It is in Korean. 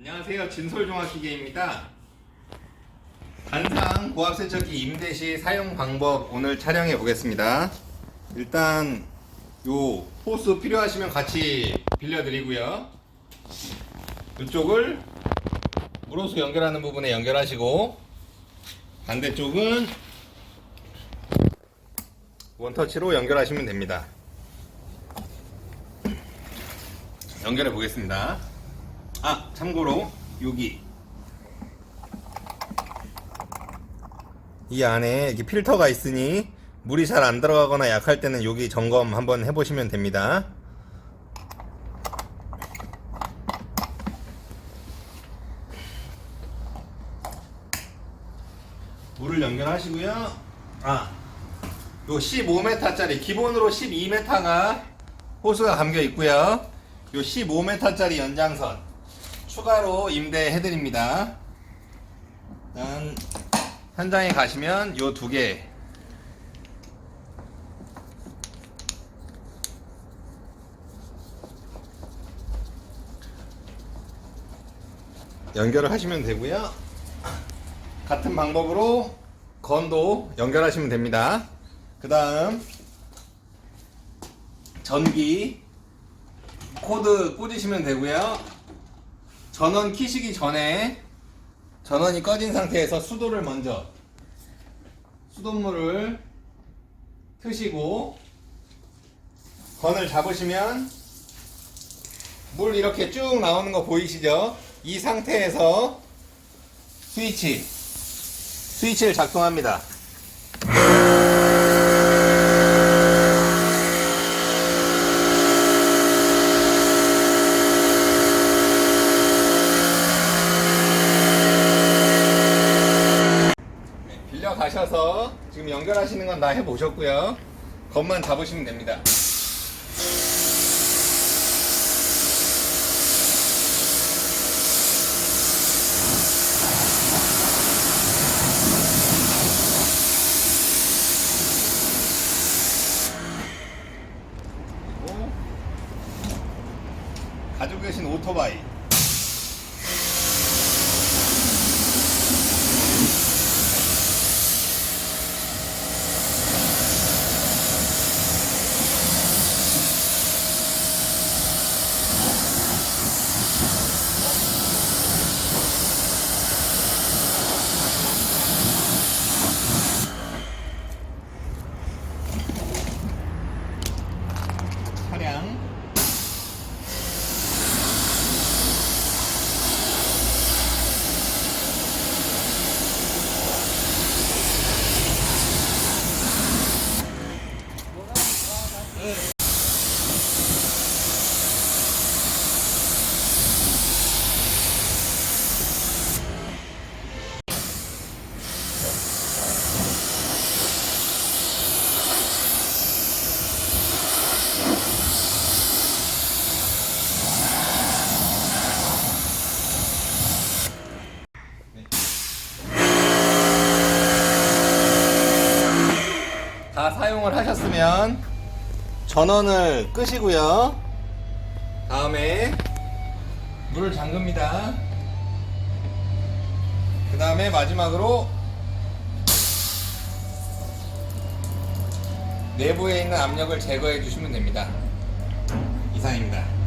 안녕하세요. 진솔종합기계입니다. 단상 고압세척기 임대 시 사용 방법 오늘 촬영해 보겠습니다. 일단 요 호스 필요하시면 같이 빌려드리고요. 이쪽을 물호스 연결하는 부분에 연결하시고 반대쪽은 원터치로 연결하시면 됩니다. 연결해 보겠습니다. 아, 참고로 여기 이 안에 이렇게 필터가 있으니 물이 잘 안 들어가거나 약할 때는 여기 점검 한번 해보시면 됩니다. 물을 연결하시고요. 아, 요 15m짜리 기본으로 12m가 호스가 감겨 있고요. 요 15m짜리 연장선 추가로 임대해 드립니다. 일단 현장에 가시면 요 두 개. 연결을 하시면 되고요. 같은 방법으로 건도 연결하시면 됩니다. 그 다음 전기 코드 꽂으시면 되고요. 전원 키시기 전에 전원이 꺼진 상태에서 수도를 먼저 수돗물을 트시고 건을 잡으시면 물 이렇게 쭉 나오는 거 보이시죠? 이 상태에서 스위치 스위치를 작동합니다. 가셔서 지금 연결하시는 건 다 해보셨고요. 건만 잡으시면 됩니다. 가지고 계신 오토바이 사용을 하셨으면 전원을 끄시고요. 다음에 물을 잠급니다. 그 다음에 마지막으로 내부에 있는 압력을 제거해 주시면 됩니다. 이상입니다.